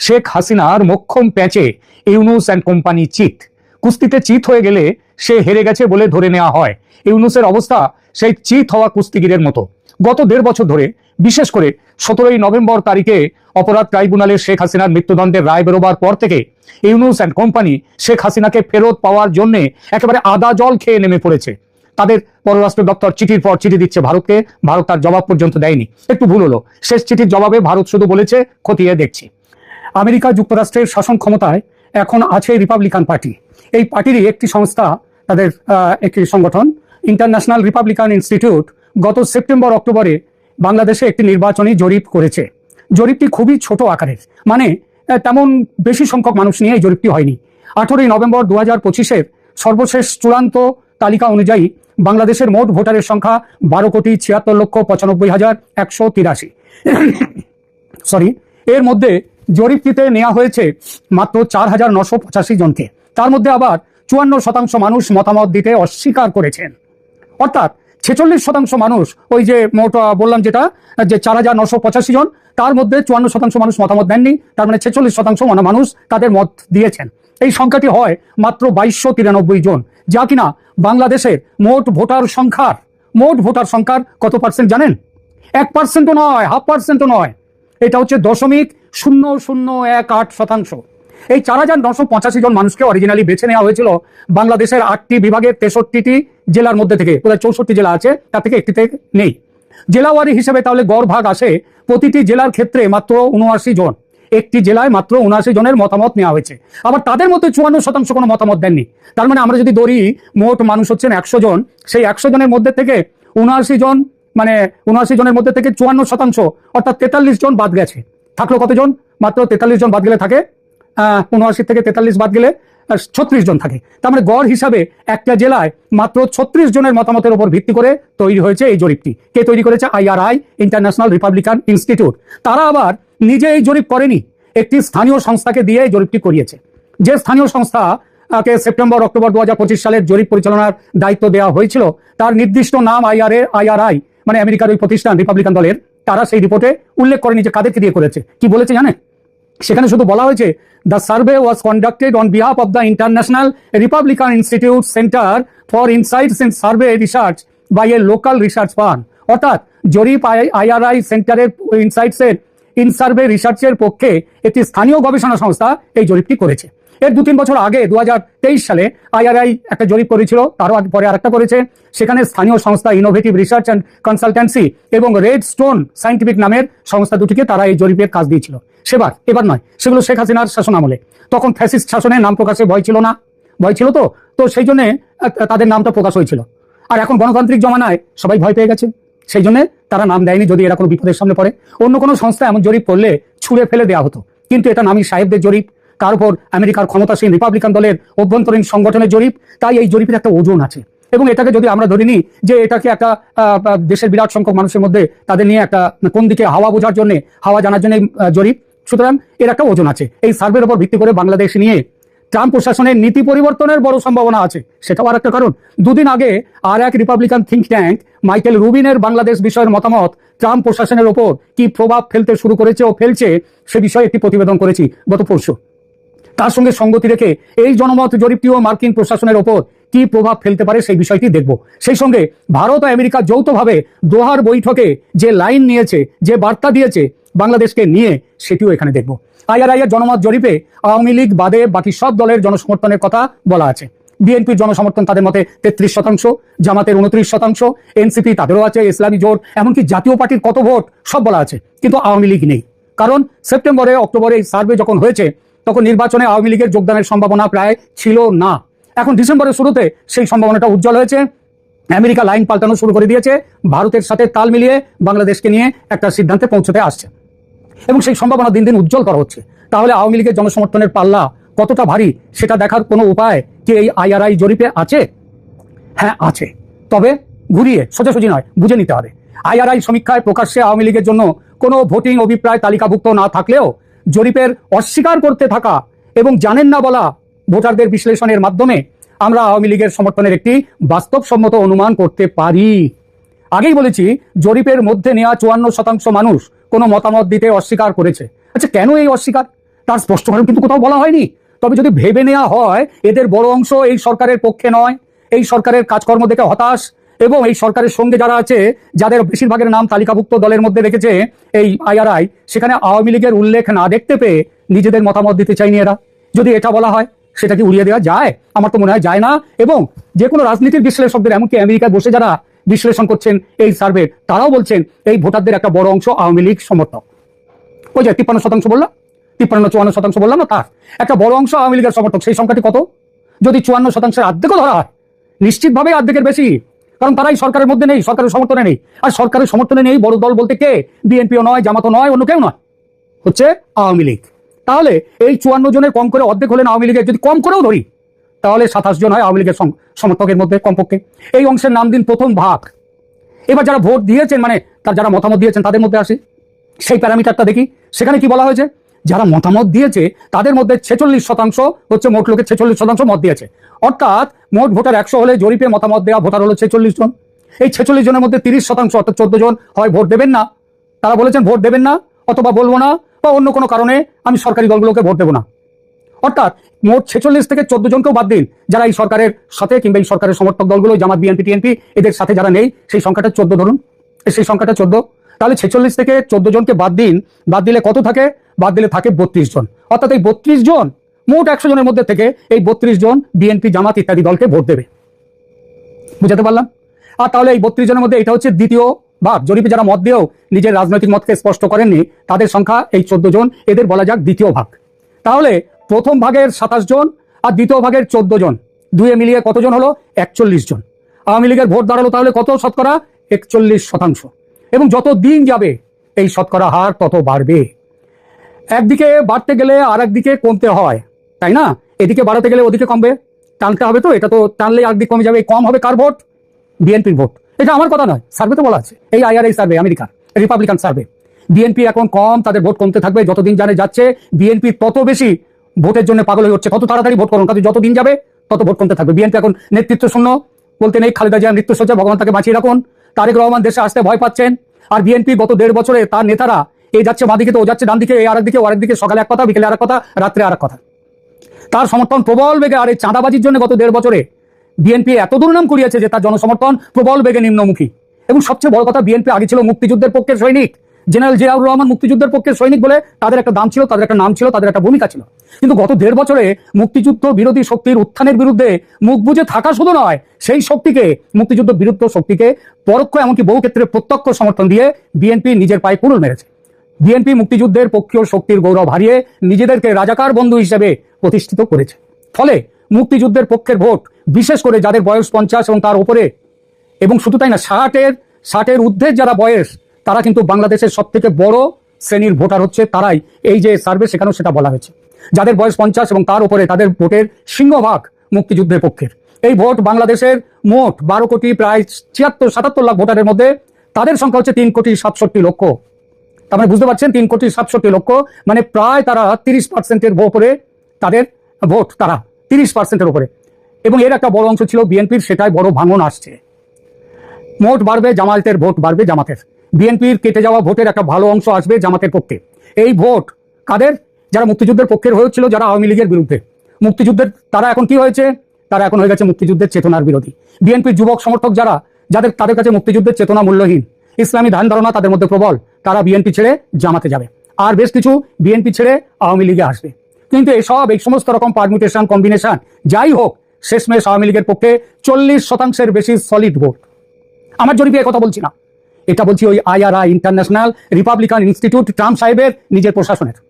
শেখ হাসিনার মোক্ষম প্যাচে Yunus and company চিত। কুস্তিতে চিত হয়ে গেলে সে হেরে গেছে বলে ধরে নেওয়া হয়। ইউনুসের অবস্থা সেই চিত হওয়া কুস্তিগিরের মতো। গত দেড় বছর ধরে, বিশেষ করে সতেরোই নভেম্বর তারিখে অপরাধ ট্রাইব্যুনালে শেখ হাসিনার মৃত্যুদণ্ডের রায় বেরোবার পর থেকে ইউনুস অ্যান্ড কোম্পানি শেখ হাসিনাকে ফেরত পাওয়ার জন্য একেবারে আদা জল খেয়ে নেমে পড়েছে। তাদের পররাষ্ট্র দপ্তর চিঠির পর চিঠি দিচ্ছে ভারতকে। ভারত তার জবাব পর্যন্ত দেয়নি। একটু ভুল হলো। শেষ চিঠির জবাবে ভারত শুধু বলেছে, খতিয়ে দেখছি। আমেরিকা যুক্তরাষ্ট্রের শাসন ক্ষমতায় এখন আছে রিপাবলিকান পার্টি এই পার্টিরই একটি সংস্থা, তাদের একটি সংগঠন ইন্টারন্যাশনাল রিপাবলিকান ইনস্টিটিউট গত সেপ্টেম্বর অক্টোবরে বাংলাদেশে একটি নির্বাচনী জরিপ করেছে। জরিপটি খুবই ছোট আকারের মানে তেমন বেশি সংখ্যক মানুষ নিয়ে এই জরিপটি হয়নি। আঠেরোই নভেম্বর দু হাজার পঁচিশের সর্বশেষ চূড়ান্ত তালিকা অনুযায়ী বাংলাদেশের মোট ভোটারের সংখ্যা বারো কোটি ছিয়াত্তর লক্ষ পঁচানব্বই হাজার একশো তিরাশি। সরি এর মধ্যে জরিপটিতে নেওয়া হয়েছে মাত্র চার হাজার নশো পঁচাশি জনকে। তার মধ্যে আবার চুয়ান্ন শতাংশ মানুষ মতামত দিতে অস্বীকার করেছেন। অর্থাৎ ছেচল্লিশ শতাংশ মানুষ ওই যে মোট বললাম যেটা, যে চার হাজার নশো পঁচাশি জন, তার মধ্যে চুয়ান্ন শতাংশ মানুষ মতামত দেননি, তার মানে ছেচল্লিশ শতাংশ মানে মানুষ তাদের মত দিয়েছেন। এই সংখ্যাটি হয় মাত্র বাইশশো তিরানব্বই জন, যা কিনা বাংলাদেশের মোট ভোটার সংখ্যার, মোট ভোটার সংখ্যার কত পার্সেন্ট জানেন? এক পার্সেন্টও নয় হাফ পার্সেন্টও নয়। এটা হচ্ছে দশমিক শূন্য শূন্য এক আট শতাংশ। এই চার হাজার নশো পঁচাশি জন মানুষকে অরিজিনালি বেছে নেওয়া হয়েছিল বাংলাদেশের আটটি বিভাগের তেষট্টিটি জেলার মধ্যে থেকে। প্রায় চৌষট্টি জেলা আছে, তার থেকে একটিতে নেই। জেলাওয়ারি হিসেবে তাহলে গড় ভাগ আসে প্রতিটি জেলার ক্ষেত্রে মাত্র উনআশি জন। একটি জেলায় মাত্র উনআশি জনের মতামত নেওয়া হয়েছে। আবার তাদের মধ্যে চুয়ান্ন শতাংশ কোনো মতামত দেননি। তার মানে আমরা যদি ধরি, মোট মানুষ হচ্ছেন একশো জন। সেই একশো জনের মধ্যে থেকে উনআশি জন মানে উনআশি জনের মধ্যে থেকে চুয়ান্ন শতাংশ, অর্থাৎ তেতাল্লিশ জন বাদ গেছে। থাকল কতজন? মাত্র তেতাল্লিশ জন বাদ গেলে থাকে। উনআশি থেকে তেতাল্লিশ বাদ গেলে ছত্রিশ জন থাকে। তার মানে গড় হিসাবে একটা জেলায় মাত্র ছত্রিশ জনের মতামতের উপর ভিত্তি করে তৈরি হয়েছে এই জরিপটি। কে তৈরি করেছে? আইআরআই ইন্টারন্যাশনাল রিপাবলিকান ইনস্টিটিউট তারা আবার নিজে এই জরিপ করেনি। একটি স্থানীয় সংস্থাকে দিয়ে এই জরিপটি করিয়েছে। যে স্থানীয় সংস্থা কে সেপ্টেম্বর, অক্টোবর দু হাজার পঁচিশ সালের জরিপ পরিচালনার দায়িত্ব দেওয়া হয়েছিল, তার নির্দিষ্ট নাম আইআরএ আইআরআই মানে আমেরিকার ওই প্রতিষ্ঠান, রিপাবলিকান দলের। তারা সেই রিপোর্টে উল্লেখ করেনি যে কাদেরকে দিয়ে করেছে। কি বলেছে জানে? সেখানে শুধু বলা হয়েছে the survey was conducted on behalf of the International Republican Institute Center for Insights in Survey Research by a local research firm অর্থাৎ, জরিপ আইআরআই সেন্টারের ইনসাইটসের ইন সার্ভে রিসার্চের পক্ষে একটি স্থানীয় গবেষণা সংস্থা এই জরিপটি করেছে। এর দু তিন বছর আগে দু হাজার তেইশ সালে আইআরআই একটা জরিপ করেছিল, তারও পরে আরেকটা করেছে। সেখানে স্থানীয় সংস্থা ইনোভেটিভ রিসার্চ অ্যান্ড কনসালটেন্সি এবং রেড স্টোন সাইন্টিফিক নামের সংস্থা দুটিকে তারা এই জরিপের কাজ দিয়েছিল। সেবার, এবার নয়, সেগুলো শেখ হাসিনার শাসন আমলে। তখন ফ্যাসিস্ট শাসনে নাম প্রকাশে ভয় ছিল না। ভয় ছিল তো? তো সেই জন্য তাদের নামটা প্রকাশ হয়েছিল। আর এখন গণতান্ত্রিক জমানায় সবাই ভয় পেয়ে গেছে। সেই জন্য তারা নাম দেয়নি যদি এরা কোনো বিপদের সামনে পড়ে। অন্য কোনো সংস্থা এমন জরিপ করলে ছুঁড়ে ফেলে দেওয়া হতো। কিন্তু এটা নামি সাহেবদের জরিপ। তার উপর আমেরিকার ক্ষমতাসীন রিপাবলিকান দলের অভ্যন্তরীণ সংগঠনের জরিপ, তাই এই জরিপের একটা ওজন আছে। এবং এটাকে যদি আমরা ধরে নিই যে এটাকে একটা দেশের বিরাট সংখ্যক মানুষের মধ্যে তাদের নিয়ে একটা কোন দিকে হাওয়া বোঝার জন্য, হাওয়া জানার জন্য জরিপ, সুতরাং এর একটা ওজন আছে। এই সার্ভের উপর ভিত্তি করে বাংলাদেশ নিয়ে ট্রাম্প প্রশাসনের নীতি পরিবর্তনের বড় সম্ভাবনা আছে। সেটাও আর একটা কারণ, দুদিন আগে আর এক রিপাবলিকান থিঙ্ক ট্যাঙ্ক মাইকেল রুবিনের বাংলাদেশ বিষয়ের মতামত, ট্রাম্প প্রশাসনের ওপর কি প্রভাব ফেলতে শুরু করেছে ও ফেলছে, সে বিষয়ে একটি প্রতিবেদন করেছি গত পরশু। তার সঙ্গে সঙ্গতি রেখে এই জনমত জরিপটিও মার্কিন প্রশাসনের ওপর কি প্রভাব ফেলতে পারে সেই বিষয়টি দেখব। সেই সঙ্গে ভারত ও আমেরিকা যৌথভাবে দোহার বৈঠকে যে লাইন নিয়েছে, যে বার্তা দিয়েছে বাংলাদেশকে নিয়ে, সেটিও এখানে দেখব। আইআরআই এর জনমত জরিপে আওয়ামী লীগ বাদে বাকি সব দলের জনসমর্থনের কথা বলা আছে। বিএনপির জনসমর্থন তাদের মতে তেত্রিশ শতাংশ, জামাতের উনত্রিশ শতাংশ, এনসিপি তাদেরও আছে, ইসলামী জোট, এমনকি জাতীয় পার্টির কত ভোট, সব বলা আছে। কিন্তু আওয়ামী লীগ নেই। কারণ সেপ্টেম্বরে, অক্টোবরে সার্ভে যখন হয়েছে তখন নির্বাচনে আওয়ামী লীগের যোগদানের সম্ভাবনা প্রায় ছিল না। এখন ডিসেম্বরের শুরুতে সেই সম্ভাবনাটা উজ্জ্বল হয়েছে। আমেরিকা লাইন পাল্টানো শুরু করে দিয়েছে। ভারতের সাথে তাল মিলিয়ে বাংলাদেশকে নিয়ে একটা সিদ্ধান্তে পৌঁছতে আসছে। এবং সেই সম্ভাবনা দিন দিন উজ্জ্বল করা হচ্ছে। তাহলে আওয়ামী লীগের জনসমর্থনের পাল্লা কতটা ভারী, সেটা দেখার কোনো উপায় কি এই আইআরআই জরিপে আছে? হ্যাঁ আছে। তবে ঘুরিয়ে, সোজাসুজি নয়, বুঝে নিতে হবে। আইআরআই সমীক্ষায় প্রকাশ্যে আওয়ামী লীগের জন্য কোনো ভোটিং অভিপ্রায় তালিকাভুক্ত না থাকলেও জরিপের অস্বীকার করতে থাকা এবং জানেন না বলা ভোটারদের বিশ্লেষণের মাধ্যমে আমরা আওয়ামী লীগের সমর্থনের একটি বাস্তবসম্মত অনুমান করতে পারি। আগেই বলেছি, জরিপের মধ্যে নেওয়া চুয়ান্ন শতাংশ মানুষ কোনো মতামত দিতে অস্বীকার করেছে। আচ্ছা কেন এই অস্বীকার? তার স্পষ্টভাবে কিন্তু কোথাও বলা হয়নি। তবে যদি ভেবে নেওয়া হয়, এদের বড় অংশ এই সরকারের পক্ষে নয়। এই সরকারের কাজকর্ম দেখে হতাশ। এবং এই সরকারের সঙ্গে যারা আছে, যাদের বেশিরভাগের নাম তালিকাভুক্ত দলের মধ্যে রেখেছে এই আইআরআই সেখানে আওয়ামী লীগের উল্লেখ না দেখতে পেয়ে নিজেদের মতামত দিতে চাইনি এরা। যদি এটা বলা হয়, সেটা কি উড়িয়ে দেওয়া যায়? আমার তো মনে হয় যায় না। এবং যে কোনো রাজনীতির বিশ্লেষকদের, এমনকি আমেরিকায় বসে যারা বিশ্লেষণ করছেন এই সার্ভে, তারাও বলছেন এই ভোটারদের একটা বড় অংশ আওয়ামী লীগ সমর্থক। ওই যে তিপ্পান্ন শতাংশ বললাম তিপ্পান্ন, চুয়ান্ন শতাংশ বললাম না তার? একটা বড় অংশ আওয়ামী লীগের সমর্থক, সেই সংখ্যাটি কত? যদি চুয়ান্ন শতাংশের অর্ধেকও ধরা হয় নিশ্চিতভাবে অর্ধেকের বেশি। কারণ তারাই সরকারের মধ্যে নেই, সরকারের সমর্থনে নেই। আর সরকারের সমর্থনে নেই বড় দল বলতে কে? বিএনপিও নয়, জামাতও নয়, অন্য কেউ নয়। হচ্ছে আওয়ামী লীগ। তাহলে এই চুয়ান্ন জনের কম করে অর্ধেক হলেন আওয়ামী লীগের, যদি কম করেও ধরি, তাহলে সাতাশ জন হয় আওয়ামী লীগের সমর্থকের মধ্যে, কমপক্ষে। এই অংশের নাম দিন প্রথম ভাগ। এবার যারা ভোট দিয়েছেন মানে তার যারা মতামত দিয়েছেন, তাদের মধ্যে আসি। সেই প্যারামিটারটা দেখি। সেখানে কি বলা হয়েছে? যারা মতামত দিয়েছে, তাদের মধ্যে ছেচল্লিশ শতাংশ হচ্ছে মোট লোকের ছেচল্লিশ শতাংশ মত দিয়েছে। অর্থাৎ মোট ভোটার একশো হলে জরিপে মতামত দেওয়া ভোটার হলো ছেচল্লিশ জন। এই ছেচল্লিশ জনের মধ্যে তিরিশ শতাংশ অর্থাৎ চোদ্দ জন হয় ভোট দেবেন না। তারা বলেছেন ভোট দেবেন না অথবা বলব না বা অন্য কোনো কারণে আমি সরকারি দলগুলোকে ভোট দেবো না। অর্থাৎ মোট ছেচল্লিশ থেকে চোদ্দ জনকেও বাদ দিন। যারা এই সরকারের সাথে কিংবা এই সরকারের সমর্থক দলগুলো, জামাত, বিএনপি, টিএনপি, এদের সাথে যারা নেই, সেই সংখ্যাটা চোদ্দ ধরুন। সেই সংখ্যাটা চোদ্দ। তাহলে ছেচল্লিশ থেকে চোদ্দ জনকে বাদ দিন, বাদ দিলে কত থাকে? বাদ দিলে থাকে বত্রিশ জন। অর্থাৎ এই বত্রিশ জন, মোট একশো জনের মধ্যে থেকে এই বত্রিশ জন বিএনপি, জামাত ইত্যাদি দলকে ভোট দেবে। বুঝাতে পারলাম? আর তাহলে এই বত্রিশ জনের মধ্যে এটা হচ্ছে দ্বিতীয় ভাগ জরিপে যারা মত দিয়েও নিজের রাজনৈতিক মতকে স্পষ্ট করেননি, তাদের সংখ্যা এই চোদ্দ জন, এদের বলা যাক দ্বিতীয় ভাগ। তাহলে প্রথম ভাগের সাতাশ জন আর দ্বিতীয় ভাগের চোদ্দ জন, দুয়ে মিলিয়ে কতজন হলো? একচল্লিশ জন। আওয়ামী লীগের ভোট দাঁড়াল তাহলে কত শতকরা? একচল্লিশ শতাংশ। এবং যত দিন যাবে, এই শতকরা হার তত বাড়বে। একদিকে বাড়তে গেলে আর একদিকে কমতে হয়, তাই না? এদিকে বাড়াতে গেলে ওদিকে কমবে। টানতে হবে তো, এটা তো টানলে একদিক কমে যাবে। কম হবে কার ভোট? বিএনপির ভোট। এটা আমার কথা নয়, সার্ভে তো বলা আছে। এই আইআরআই সার্ভে, আমেরিকার, রিপাবলিকান সার্ভে। বিএনপি এখন কম, তাদের ভোট কমতে থাকবে, যতদিন জানে যাচ্ছে, বিএনপি তত বেশি ভোটের জন্য পাগল হয়ে হচ্ছে কত তাড়াতাড়ি ভোট করুন তাদের যত দিন যাবে, তত ভোট কমতে থাকবে। বিএনপি এখন নেতৃত্ব শূন্য, বলতে নেই, খালেদা জিয়া মৃত্যু সজ্জা ভগবান তাকে বাঁচিয়ে রাখুন। তারেক রহমান দেশে আসতে ভয় পাচ্ছেন। আর বিএনপি গত দেড় বছরে তার নেতারা এই যাচ্ছে বাঁদিকে তো ও যাচ্ছে ডান দিকে এই আরেক দিকে ও আরেক দিকে সকালে এক কথা, বিকেলে আরেক কথা, রাত্রে আরেক কথা। তার সমর্থন প্রবল বেগে, আর এই চাঁদাবাজির জন্য গত দেড় বছরে বিএনপি এত দুর্নাম করিয়েছে যে তার জনসমর্থন প্রবল বেগে নিম্নমুখী। এবং সবচেয়ে বড় কথা বিএনপি আগে ছিল মুক্তিযুদ্ধের পক্ষের সৈনিক। জেনারেল জিয়াউর রহমান মুক্তিযুদ্ধের পক্ষের সৈনিক বলে তাদের একটা দাম ছিল, তাদের একটা নাম ছিল, তাদের একটা ভূমিকা ছিল। কিন্তু গত দেড় বছরে মুক্তিযুদ্ধ বিরোধী শক্তির উত্থানের বিরুদ্ধে মুখ বুঝে থাকা শুধু নয়, সেই শক্তিকে, মুক্তিযুদ্ধ বিরুদ্ধ শক্তিকে পরোক্ষ এমনকি বহু ক্ষেত্রে প্রত্যক্ষ সমর্থন দিয়ে বিএনপি নিজের পায়ে কুড়ুল মেরেছে। বিএনপি মুক্তিযুদ্ধের পক্ষীয় শক্তির গৌরব হারিয়ে নিজেদেরকে রাজাকার বন্ধু হিসেবে প্রতিষ্ঠিত করেছে। ফলে মুক্তিযুদ্ধের পক্ষের ভোট, বিশেষ করে যাদের বয়স পঞ্চাশ এবং তার উপরে, এবং শুধু তাই না, ষাটের ষাটের ঊর্ধ্বের যারা বয়স, তারা কিন্তু বাংলাদেশের সব থেকে বড় শ্রেণির ভোটার হচ্ছে তারাই। এই যে সার্ভে, সেখানেও সেটা বলা হয়েছে। যাদের বয়স পঞ্চাশ এবং তার উপরে তাদের ভোটের সিংহভাগ মুক্তিযুদ্ধের পক্ষের। এই ভোট বাংলাদেশের মোট বারো কোটি, প্রায় ছিয়াত্তর, সাতাত্তর লাখ ভোটারের মধ্যে তাদের সংখ্যা হচ্ছে তিন কোটি সাতষট্টি লক্ষ। তার মানে বুঝতে পারছেন, তিন কোটি সাতষট্টি লক্ষ মানে প্রায় তারা তিরিশ পার্সেন্টের উপরে তাদের ভোট, তারা তিরিশ পার্সেন্টের উপরে। এবং এর একটা বড় অংশ ছিল বিএনপির সেটাই বড় ভাঙন আসছে। মোট বাড়বে, জামায়াতের ভোট বাড়বে জামাতের। বিএনপির কেটে যাওয়া ভোটের একটা ভালো অংশ আসবে জামাতের পক্ষে। এই ভোট কাদের? যারা মুক্তিযুদ্ধের পক্ষের হয়েছিল যারা আওয়ামী লীগের বিরুদ্ধে। মুক্তিযুদ্ধের তারা এখন কি হয়েছে? তারা এখন হয়ে গেছে মুক্তিযুদ্ধের চেতনার বিরোধী। বিএনপির যুবক সমর্থক যারা, যাদের তাদের কাছে মুক্তিযুদ্ধের চেতনা মূল্যহীন। ইসলামী ধ্যান ধারণা তাদের মধ্যে প্রবল। তারা বিএনপি ছেড়ে জামাতে যাবে। আর বেশ কিছু বিএনপি ছেড়ে আওয়ামী লীগে আসবে। কিন্তু এসব, এই সমস্ত রকম পারমিউটেশন কম্বিনেশন যাই হোক, শেষমেশ আওয়ামী লীগের পক্ষে চল্লিশ শতাংশের বেশি সলিড ভোট আমার জরিপে কথা বলছি না। এটা বলছি ওই IRI International Republican Institute Trump সাহেবের নিজের প্রশাসনের।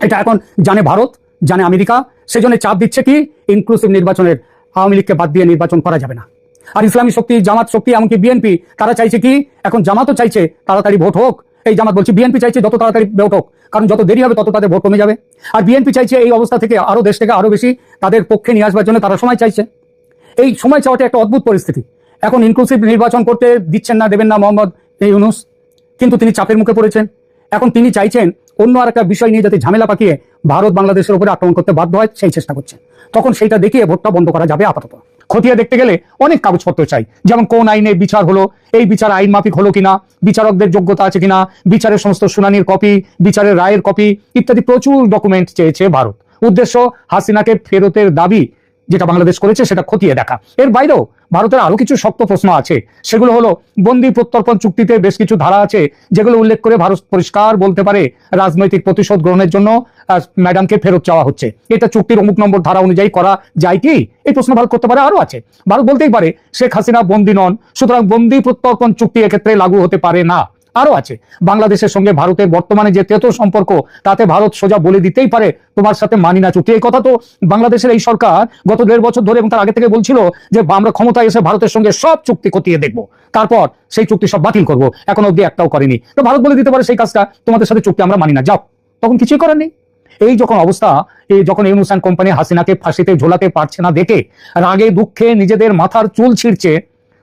এটা এখন জানে ভারত, জানে আমেরিকা, সেজন্য চাপ দিচ্ছে কি ইনক্লুসিভ নির্বাচনের আওয়ামী লীগকে বাদ দিয়ে নির্বাচন করা যাবে না। আর ইসলামী শক্তি, জামাত শক্তি, এমনকি বিএনপি, তারা চাইছে কি, এখন জামাতও চাইছে তাড়াতাড়ি ভোট হোক। এই জামাত বলছি, বিএনপি চাইছে যত তাড়াতাড়ি ভোট হোক, কারণ যত দেরি হবে তত তাদের ভোট কমে যাবে। আর বিএনপি চাইছে এই অবস্থা থেকে আরও দেশ থেকে আরও বেশি তাদের পক্ষে নিয়ে আসবার জন্য তারা সময় চাইছে। এই সময় চাওয়াটা একটা অদ্ভুত পরিস্থিতি। এখন ইনক্লুসিভ নির্বাচন করতে দিচ্ছেন না, দেবেন না মোহাম্মদ ইউনুস, কিন্তু তিনি চাপের মুখে পড়েছেন। এখন তিনি চাইছেন অন্য আর একটা বিষয় নিয়ে যাতে ঝামেলা পাকিয়ে ভারত বাংলাদেশের উপরে আক্রমণ করতে বাধ্য হয়, সেই চেষ্টা করছেন তখন সেইটা দেখিয়ে ভোটটা বন্ধ করা যাবে আপাতত। খতিয়ে দেখতে গেলে অনেক কাগজপত্র চাই, যেমন কোন আইনে বিচার হলো, এই বিচার আইন মাফিক হলো কিনা, বিচারকদের যোগ্যতা আছে কিনা, বিচারের সমস্ত শুনানির কপি, বিচারের রায়ের কপি ইত্যাদি প্রচুর ডকুমেন্ট চেয়েছে ভারত। উদ্দেশ্য হাসিনাকে ফেরতের দাবি যেটা বাংলাদেশ করেছে সেটা খতিয়ে দেখা। এর বাইরেও ভারতের আরও কিছু শক্ত প্রশ্ন আছে। সেগুলো হলো বন্দি প্রত্যর্পণ চুক্তিতে বেশ কিছু ধারা আছে, যেগুলো উল্লেখ করে ভারত পরিষ্কার বলতে পারে রাজনৈতিক প্রতিশোধ গ্রহণের জন্য ম্যাডামকে ফেরত চাওয়া হচ্ছে। এটা চুক্তির অমুক নম্বর ধারা অনুযায়ী করা যায় কি? এই প্রশ্ন ভারত করতে পারে আরও আছে। ভারত বলতেই পারে, শেখ হাসিনা বন্দি নন, সুতরাং বন্দি প্রত্যর্পণ চুক্তি এক্ষেত্রে লাগু হতে পারে না। আরও আছে। বাংলাদেশের সঙ্গে ভারতের বর্তমানে যে তেতো সম্পর্ক, তাতে ভারত সোজা বলে দিতেই পারে তোমার সাথে মানি না চুক্তি। এই কথা তো বাংলাদেশের এই সরকার গত দেড় বছর ধরে এবং তার আগে থেকে বলছিল যে, আমরা ক্ষমতায় এসে ভারতের সঙ্গে সব চুক্তি খতিয়ে দেখব। তারপর সেই চুক্তি সব বাতিল করব। এখন অব্দি একটাও করেনি। তো ভারত বলে দিতে পারে সেই কাজটা, তোমাদের সাথে চুক্তি আমরা মানি না। যাও। তখন কিছুই করার নেই। এই যখন অবস্থা, এই যখন ইউনুসান কোম্পানি হাসিনাকে ফাঁসিতে ঝোলাতে পারছে না দেখে, রাগে দুঃখে নিজেদের মাথার চুল ছিঁড়ছে,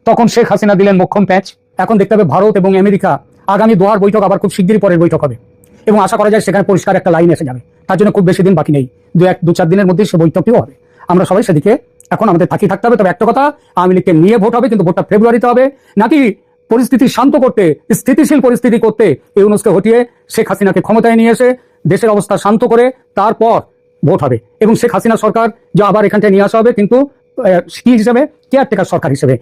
তখন শেখ হাসিনা দিলেন মক্ষম প্যাচ। এখন দেখতে হবে ভারত এবং আমেরিকা আগামী দোয়ার বৈঠক আবার খুব শিগগিরই পরের বৈঠক হবে। এবং আশা করা যায় সেখানে পরিষ্কার একটা লাইন এসে যাবে। তার জন্য খুব বেশি দিন বাকি নেই। দু এক দু চার দিনের মধ্যেই সে বৈঠকটিও হবে। আমরা সবাই সেদিকে এখন আমাদের তাকিয়ে থাকতে হবে। তবে একটা কথা, আওয়ামী লীগকে নিয়ে ভোট হবে, কিন্তু ভোটটা ফেব্রুয়ারিতে হবে। নাকি পরিস্থিতি শান্ত করতে, স্থিতিশীল পরিস্থিতি করতে এই ইউনুসকে হটিয়ে শেখ হাসিনাকে ক্ষমতায় নিয়ে এসে দেশের অবস্থা শান্ত করে তারপর ভোট হবে। এবং শেখ হাসিনা সরকার যা আবার এখানটায় নিয়ে আসা হবে, কিন্তু কি হিসেবে? কেয়ারটেকার সরকার হিসেবে।